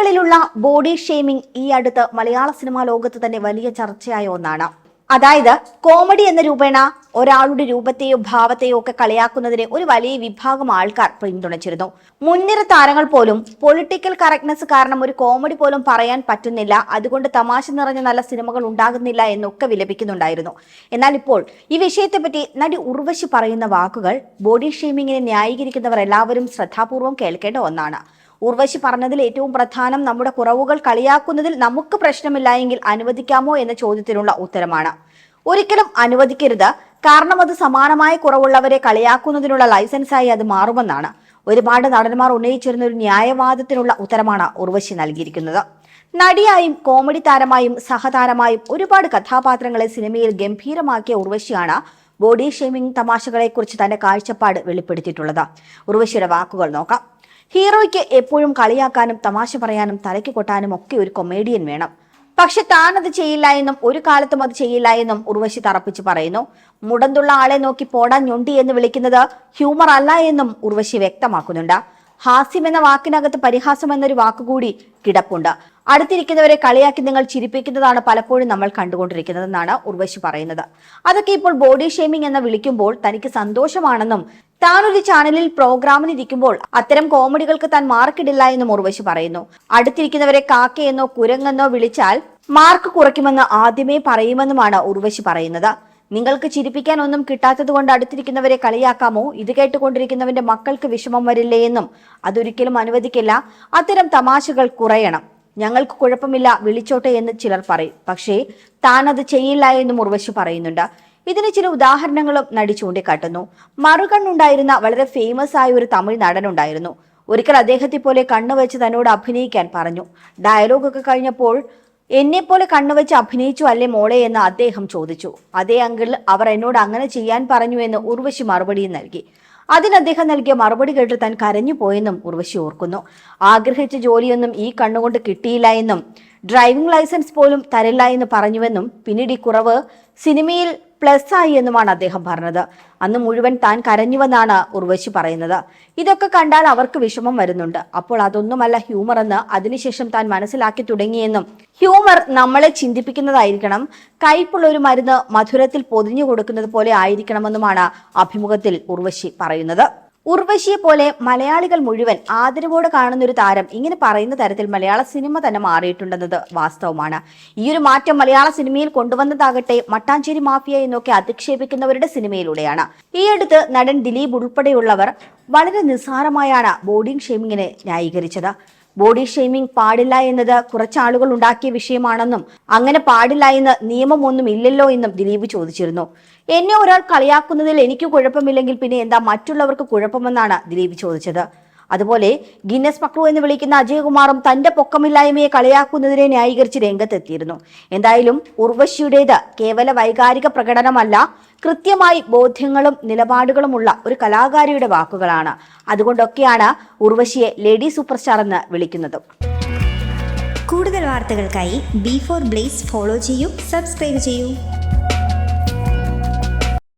കോമഡികളിലുള്ള body shaming ഈ അടുത്ത് മലയാള cinema ലോകത്ത് തന്നെ വലിയ ചർച്ചയായ ഒന്നാണ്. അതായത് കോമഡി എന്ന രൂപേണ ഒരാളുടെ രൂപത്തെയോ ഭാവത്തെയോ ഒക്കെ കളിയാക്കുന്നതിനെ ഒരു വലിയ വിഭാഗം ആൾക്കാർ പിന്തുണച്ചിരുന്നു. മുൻനിര താരങ്ങൾ പോലും പൊളിറ്റിക്കൽ കറക്റ്റ്നെസ് കാരണം ഒരു കോമഡി പോലും പറയാൻ പറ്റുന്നില്ല. അതുകൊണ്ട് തമാശ നിറഞ്ഞ നല്ല സിനിമകൾ ഉണ്ടാകുന്നില്ല എന്നൊക്കെ വിലപിക്കുന്നുണ്ടായിരുന്നു. എന്നാൽ ഇപ്പോൾ ഈ വിഷയത്തെപ്പറ്റി നടി ഉർവശി പറയുന്ന വാക്കുകൾ ബോഡി ഷേമിങ്ങിനെ ന്യായീകരിക്കുന്നവർ എല്ലാവരും ശ്രദ്ധാപൂർവം കേൾക്കേണ്ട ഒന്നാണ്. ഉർവശി പറഞ്ഞതിൽ ഏറ്റവും പ്രധാനം നമ്മുടെ കുറവുകൾ കളിയാക്കുന്നതിൽ നമുക്ക് പ്രശ്നമില്ല എങ്കിൽ അനുവദിക്കാമോ എന്ന ചോദ്യത്തിനുള്ള ഉത്തരമാണ്. ഒരിക്കലും അനുവദിക്കരുത്. കാരണം അത് സമാനമായ കുറവുള്ളവരെ കളിയാക്കുന്നതിനുള്ള ലൈസൻസായി അത് മാറുമെന്നാണ്. ഒരുപാട് നടന്മാർ ഉന്നയിച്ചിരുന്ന ഒരു ന്യായവാദത്തിനുള്ള ഉത്തരമാണ് ഉർവശി നൽകിയിരിക്കുന്നത്. നടിയായും കോമഡി താരമായും സഹതാരമായും ഒരുപാട് കഥാപാത്രങ്ങളെ സിനിമയിൽ ഗംഭീരമാക്കിയ ഉർവശിയാണ് ബോഡി ഷേമിംഗ് തമാശകളെക്കുറിച്ച് തന്റെ കാഴ്ചപ്പാട് വെളിപ്പെടുത്തിയിട്ടുള്ളത്. ഉർവശിയുടെ വാക്കുകൾ നോക്കാം. ഹീറോയ്ക്ക് എപ്പോഴും കളിയാക്കാനും തമാശ പറയാനും തലയ്ക്ക് കൊട്ടാനും ഒക്കെ ഒരു കൊമേഡിയൻ വേണം. പക്ഷെ താൻ അത് ചെയ്യില്ല എന്നും ഒരു കാലത്തും അത് ചെയ്യില്ല എന്നും ഉർവശി തറപ്പിച്ച് പറയുന്നു. മുടന്തുള്ള ആളെ നോക്കി പോടാൻ ഞൊണ്ടി എന്ന് വിളിക്കുന്നത് ഹ്യൂമർ അല്ല എന്നും ഉർവശി വ്യക്തമാക്കുന്നുണ്ട്. ഹാസ്യം എന്ന വാക്കിനകത്ത് പരിഹാസം എന്നൊരു വാക്കുകൂടി കിടപ്പുണ്ട്. അടുത്തിരിക്കുന്നവരെ കളിയാക്കി നിങ്ങൾ ചിരിപ്പിക്കുന്നതാണ് പലപ്പോഴും നമ്മൾ കണ്ടുകൊണ്ടിരിക്കുന്നതെന്നാണ് ഉർവശി പറയുന്നത്. അതൊക്കെ ഇപ്പോൾ ബോഡി ഷേമിംഗ് എന്ന് വിളിക്കുമ്പോൾ തനിക്ക് സന്തോഷമാണെന്നും താൻ ഒരു ചാനലിൽ പ്രോഗ്രാമിന് ഇരിക്കുമ്പോൾ അത്തരം കോമഡികൾക്ക് താൻ മാർക്കിടില്ല എന്നും ഉർവശി പറയുന്നു. അടുത്തിരിക്കുന്നവരെ കാക്കയെന്നോ കുരങ്ങെന്നോ വിളിച്ചാൽ മാർക്ക് കുറയ്ക്കുമെന്ന് ആദ്യമേ പറയുമെന്നുമാണ് ഉർവശി പറയുന്നത്. നിങ്ങൾക്ക് ചിരിപ്പിക്കാൻ ഒന്നും കിട്ടാത്തത് കൊണ്ട് അടുത്തിരിക്കുന്നവരെ കളിയാക്കാമോ? ഇത് കേട്ടുകൊണ്ടിരിക്കുന്നവന്റെ മക്കൾക്ക് വിഷമം വരില്ലേ എന്നും അതൊരിക്കലും അനുവദിക്കില്ല. അത്തരം തമാശകൾ കുറയണം. ഞങ്ങൾക്ക് കുഴപ്പമില്ല വിളിച്ചോട്ടെ എന്ന് ചിലർ പറയും. പക്ഷേ താൻ അത് ചെയ്യില്ല എന്നും ഉർവശി പറയുന്നുണ്ട്. ഇതിന് ചില ഉദാഹരണങ്ങളും നടി ചൂണ്ടിക്കാട്ടുന്നു. മറുകണ്ണുണ്ടായിരുന്ന വളരെ ഫേമസ് ആയ ഒരു തമിഴ് നടനുണ്ടായിരുന്നു. ഒരിക്കൽ അദ്ദേഹത്തെ പോലെ കണ്ണു വെച്ച് തന്നോട് അഭിനയിക്കാൻ പറഞ്ഞു. ഡയലോഗൊക്കെ കഴിഞ്ഞപ്പോൾ എന്നെ പോലെ കണ്ണുവെച്ച് അഭിനയിച്ചു അല്ലേ മോളെ എന്ന് അദ്ദേഹം ചോദിച്ചു. അതേ അങ്കിൾ അവർ എന്നോട് അങ്ങനെ ചെയ്യാൻ പറഞ്ഞു എന്ന് ഉർവശി മറുപടി നൽകി. അതിന് അദ്ദേഹം നൽകിയ മറുപടി കേട്ട് താൻ കരഞ്ഞു പോയെന്നും ഉർവശി ഓർക്കുന്നു. ആഗ്രഹിച്ച ജോലിയൊന്നും ഈ കണ്ണുകൊണ്ട് കിട്ടിയില്ല എന്നും ഡ്രൈവിംഗ് ലൈസൻസ് പോലും തരില്ല എന്ന് പറഞ്ഞുവെന്നും പിന്നീട് ഈ കുറവ് സിനിമയിൽ പ്ലസ് ആയി എന്നുമാണ് അദ്ദേഹം പറഞ്ഞത്. അന്ന് മുഴുവൻ താൻ കരഞ്ഞുവെന്നാണ് ഉർവശി പറയുന്നത്. ഇതൊക്കെ കണ്ടാൽ അവർക്ക് വിഷമം വരുന്നുണ്ട്. അപ്പോൾ അതൊന്നുമല്ല ഹ്യൂമർ എന്ന് അതിനുശേഷം താൻ മനസ്സിലാക്കി തുടങ്ങിയെന്നും ഹ്യൂമർ നമ്മളെ ചിന്തിപ്പിക്കുന്നതായിരിക്കണം. കയ്പുള്ള ഒരു മരുന്ന് മധുരത്തിൽ പൊതിഞ്ഞു കൊടുക്കുന്നത് പോലെ ആയിരിക്കണമെന്നുമാണ് അഭിമുഖത്തിൽ ഉർവശി പറയുന്നത്. ഉർവശിയെ പോലെ മലയാളികൾ മുഴുവൻ ആദരവോടെ കാണുന്ന ഒരു താരം ഇങ്ങനെ പറയുന്ന തരത്തിൽ മലയാള സിനിമ തന്നെ മാറിയിട്ടുണ്ടെന്നത് വാസ്തവമാണ്. ഈ ഒരു മാറ്റം മലയാള സിനിമയിൽ കൊണ്ടുവന്നതാകട്ടെ മട്ടാഞ്ചേരി മാഫിയ എന്നൊക്കെ അധിക്ഷേപിക്കുന്നവരുടെ സിനിമയിലൂടെയാണ്. ഈ അടുത്ത് നടൻ ദിലീപ് ഉൾപ്പെടെയുള്ളവർ വളരെ നിസ്സാരമായാണ് ബോർഡിംഗ് ഷേമിങ്ങിനെ ന്യായീകരിച്ചത്. ബോഡി ഷെയ്മിംഗ് പാടില്ല എന്നത് കുറച്ചാളുകൾ ഉണ്ടാക്കിയ വിഷയമാണെന്നും അങ്ങനെ പാടില്ല എന്ന് നിയമമൊന്നും ഇല്ലല്ലോ എന്നും ദിലീപ് ചോദിച്ചിരുന്നു. എന്നെ ഒരാൾ കളിയാക്കുന്നതിൽ എനിക്ക് കുഴപ്പമില്ലെങ്കിൽ പിന്നെ എന്താ മറ്റുള്ളവർക്ക് കുഴപ്പമെന്നാണ് ദിലീപ് ചോദിച്ചത്. അതുപോലെ ഗിന്നസ് മക്രു എന്ന് വിളിക്കുന്ന അജയകുമാറും തന്റെ പൊക്കമില്ലായ്മയെ കളിയാക്കുന്നതിനെ ന്യായീകരിച്ച് രംഗത്തെത്തിയിരുന്നു. എന്തായാലും ഉർവശിയുടേത് കേവല വൈകാരിക പ്രകടനമല്ല കൃത്യമായി ബോധ്യങ്ങളും നിലപാടുകളുമുള്ള ഒരു കലാകാരിയുടെ വാക്കുകളാണ്. അതുകൊണ്ടൊക്കെയാണ് ഉർവശിയെ ലേഡി സൂപ്പർ സ്റ്റാർ എന്ന് വിളിക്കുന്നത്. കൂടുതൽ വാർത്തകൾക്കായി ബി ഫോർ ബ്ലേസ് ഫോളോ ചെയ്യൂ സബ്സ്ക്രൈബ് ചെയ്യൂ.